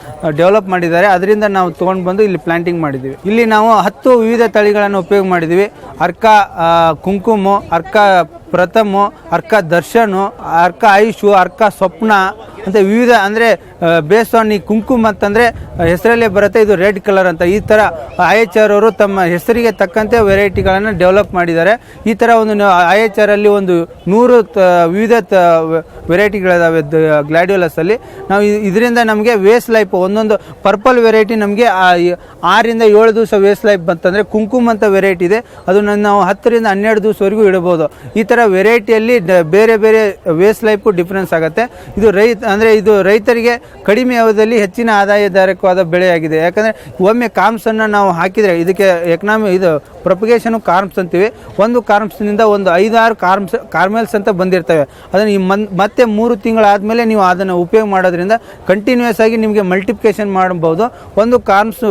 ಡೆವಲಪ್ ಮಾಡಿದ್ದಾರೆ. ಅದರಿಂದ ನಾವು ತೊಗೊಂಡು ಬಂದು ಇಲ್ಲಿ ಪ್ಲಾಂಟಿಂಗ್ ಮಾಡಿದ್ದೀವಿ. ಇಲ್ಲಿ ನಾವು ಹತ್ತು ವಿವಿಧ ತಳಿಗಳನ್ನು ಉಪಯೋಗ ಮಾಡಿದ್ದೀವಿ. ಅರ್ಕ ಕುಂಕುಮ, ಅರ್ಕ ಪ್ರಥಮ, ಅರ್ಕ ದರ್ಶನು, ಅರ್ಕ ಆಯುಷು ಅರ್ಕ ಸ್ವಪ್ನ ಅಂತ ವಿವಿಧ ಅಂದರೆ ಬೇಸ್ ಆನ್ ಈ ಕುಂಕುಮ ಅಂತಂದರೆ ಹೆಸರಲ್ಲೇ ಬರುತ್ತೆ. ಇದು ರೆಡ್ ಕಲರ್ ಅಂತ. ಈ ಥರ ಐ ಎಚ್ ಆರ್ ಅವರು ತಮ್ಮ ಹೆಸರಿಗೆ ತಕ್ಕಂತೆ ವೆರೈಟಿಗಳನ್ನು ಡೆವಲಪ್ ಮಾಡಿದ್ದಾರೆ. ಈ ಥರ ಒಂದು ಐ ಎಚ್ ಆರ್ ಅಲ್ಲಿ ಒಂದು ನೂರು ವಿವಿಧ ವೆರೈಟಿಗಳಿದಾವೆ ಗ್ಲಾಡಿಯೋಲಸ್ ಅಲ್ಲಿ. ನಾವು ಇದರಿಂದ ನಮಗೆ ವೇಸ್ಟ್ ಲೈಫ್ ಒಂದೊಂದು ಪರ್ಪಲ್ ವೆರೈಟಿ ನಮಗೆ ಆರಿಂದ ಏಳು ದಿವಸ ವೇಸ್ಟ್ ಲೈಫ್ ಬಂತಂದರೆ ಕುಂಕುಮ ಅಂತ ವೆರೈಟಿ ಇದೆ. ಅದನ್ನು ನಾವು ಹತ್ತರಿಂದ ಹನ್ನೆರಡು ದಿವಸವರೆಗೂ ಇಡಬಹುದು. ಈ ಥರ ವೆರೈಟಿಯಲ್ಲಿ ಬೇರೆ ಬೇರೆ ವೇಸ್ಟ್ ಲೈಫು ಡಿಫ್ರೆನ್ಸ್ ಆಗುತ್ತೆ. ಇದು ರೈತ ಅಂದರೆ ಇದು ರೈತರಿಗೆ ಕಡಿಮೆ ಅವಧಿಯಲ್ಲಿ ಹೆಚ್ಚಿನ ಆದಾಯದಾಯಕವಾದ ಬೆಳೆಯಾಗಿದೆ. ಯಾಕಂದರೆ ಒಮ್ಮೆ ಕಾಮ್ಸನ್ನು ನಾವು ಹಾಕಿದರೆ ಇದಕ್ಕೆ ಎಕನಾಮಿ ಇದು ಪ್ರೊಪಗೇಷನು ಕಾರ್ಮ್ಸ್ ಅಂತೀವಿ. ಒಂದು ಕಾರ್ಮ್ಸ್ನಿಂದ ಒಂದು ಐದಾರು ಕಾರ್ಮ್ಸ್, ಕಾರ್ಮೆಲ್ಸ್ ಅಂತ ಬಂದಿರ್ತವೆ. ಅದನ್ನು ಈ ಮನ್, ಮತ್ತೆ ಮೂರು ತಿಂಗಳಾದಮೇಲೆ ನೀವು ಅದನ್ನು ಉಪಯೋಗ ಮಾಡೋದ್ರಿಂದ ಕಂಟಿನ್ಯೂಸ್ ಆಗಿ ನಿಮಗೆ ಮಲ್ಟಿಪ್ಲಿಕೇಶನ್ ಮಾಡಬಹುದು ಒಂದು ಕಾರ್ಮ್ಸ್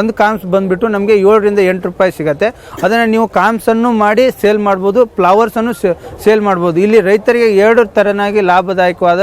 ಒಂದು ಕಾರ್ಮ್ಸ್ ಬಂದುಬಿಟ್ಟು ನಮಗೆ ಏಳರಿಂದ ಎಂಟು ರೂಪಾಯಿ ಸಿಗುತ್ತೆ. ಅದನ್ನು ನೀವು ಕಾಮ್ಸನ್ನು ಮಾಡಿ ಸೇಲ್ ಮಾಡ್ಬೋದು ಫ್ಲವರ್ಸನ್ನು ಸೇಲ್ ಮಾಡ್ಬೋದು. ಇಲ್ಲಿ ರೈತರಿಗೆ ಎರಡು ಥರನಾಗಿ ಲಾಭದಾಯಕವಾದ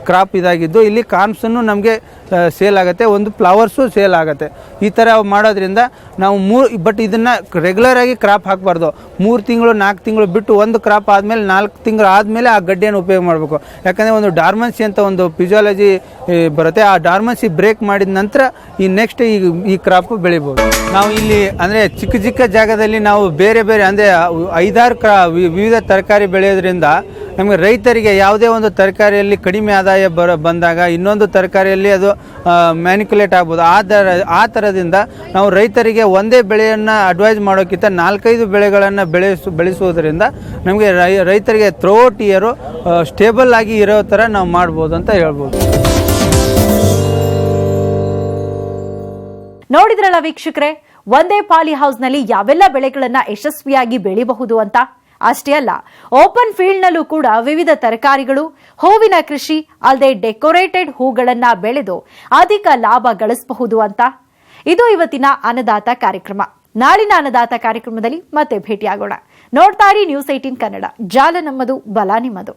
ಕ್ರಾಪ್ ಇದಾಗಿದ್ದು, ಇಲ್ಲಿ ಕಾರ್ಮ್ಸನ್ನು ನಮಗೆ ಸೇಲ್ ಆಗುತ್ತೆ, ಒಂದು ಫ್ಲವರ್ಸು ಸೇಲ್ ಆಗುತ್ತೆ. ಈ ಥರ ಮಾಡೋದ್ರಿಂದ ನಾವು ಮೂರು ಬಟ್ ಇದನ್ನು ರೆಗ್ಯುಲರಾಗಿ ಕ್ರಾಪ್ ಹಾಕಬಾರ್ದು. ಮೂರು ತಿಂಗಳು, ನಾಲ್ಕು ತಿಂಗಳು ಬಿಟ್ಟು ಒಂದು ಕ್ರಾಪ್ ಆದಮೇಲೆ, ನಾಲ್ಕು ತಿಂಗಳು ಆದಮೇಲೆ ಆ ಗಡ್ಡೆಯನ್ನು ಉಪಯೋಗ ಮಾಡಬೇಕು. ಯಾಕಂದರೆ ಒಂದು ಡಾರ್ಮನ್ಸಿ ಅಂತ ಒಂದು ಫಿಸಿಯಾಲಜಿ ಬರುತ್ತೆ. ಆ ಡಾರ್ಮನ್ಸಿ ಬ್ರೇಕ್ ಮಾಡಿದ ನಂತರ ಈ ನೆಕ್ಸ್ಟ್ ಈ ಈ ಕ್ರಾಪ್ ಬೆಳಿಬೋದು. ನಾವು ಇಲ್ಲಿ, ಅಂದರೆ ಚಿಕ್ಕ ಚಿಕ್ಕ ಜಾಗದಲ್ಲಿ ನಾವು ಬೇರೆ ಬೇರೆ, ಅಂದರೆ ಐದಾರು ಕ್ರಾ ವಿವಿಧ ತರಕಾರಿ ಬೆಳೆಯೋದ್ರಿಂದ ನಮಗೆ ರೈತರಿಗೆ ಯಾವುದೇ ಒಂದು ತರಕಾರಿಯಲ್ಲಿ ಕಡಿಮೆ ಆದಾಯ ಬರ ಬಂದಾಗ ಇನ್ನೊಂದು ತರಕಾರಿಯಲ್ಲಿ ಅದು ಮ್ಯಾನಿಕ್ಯುಲೇಟ್ ಆಗ್ಬೋದು. ಆ ಥರ ಆ ಥರದಿಂದ ನಾವು ರೈತರಿಗೆ ಒಂದೇ ಬೆಳೆಯನ್ನು ಅಡ್ವೈಸ್ ಮಾಡೋಕ್ಕಿಂತ ನಾಲ್ಕೈದು ಬೆಳೆಗಳನ್ನು ಬೆಳೆಸು, ಬೆಳೆಸುವುದರಿಂದ ನಮಗೆ ರೈ, ರೈತರಿಗೆ ಥ್ರೋಟ್ ಇಯರು ಸ್ಟೇಬಲ್ ಆಗಿ ಇರೋ ಥರ ನಾವು ಮಾಡ್ಬೋದು ಅಂತ ಹೇಳ್ಬೋದು. ನೋಡಿದ್ರಲ್ಲ ವೀಕ್ಷಕರೇ, ಒಂದೇ ಪಾಲಿ ಹೌಸ್ನಲ್ಲಿ ಯಾವೆಲ್ಲ ಬೆಳೆಗಳನ್ನ ಯಶಸ್ವಿಯಾಗಿ ಬೆಳಿಬಹುದು ಅಂತ? ಅಷ್ಟೇ ಅಲ್ಲ, ಓಪನ್ ಫೀಲ್ಡ್ನಲ್ಲೂ ಕೂಡ ವಿವಿಧ ತರಕಾರಿಗಳು, ಹೂವಿನ ಕೃಷಿ, ಅಲ್ಲದೆ ಡೆಕೋರೇಟೆಡ್ ಹೂಗಳನ್ನ ಬೆಳೆದು ಅಧಿಕ ಲಾಭ ಗಳಿಸಬಹುದು ಅಂತ. ಇದು ಇವತ್ತಿನ ಅನ್ನದಾತ ಕಾರ್ಯಕ್ರಮ. ನಾಳಿನ ಅನ್ನದಾತ ಕಾರ್ಯಕ್ರಮದಲ್ಲಿ ಮತ್ತೆ ಭೇಟಿಯಾಗೋಣ. ನೋಡ್ತಾ ಇರಿ ನ್ಯೂಸ್ ಏಟೀನ್ ಕನ್ನಡ. ಜಾಲ ನಮ್ಮದು, ಬಲ ನಿಮ್ಮದು.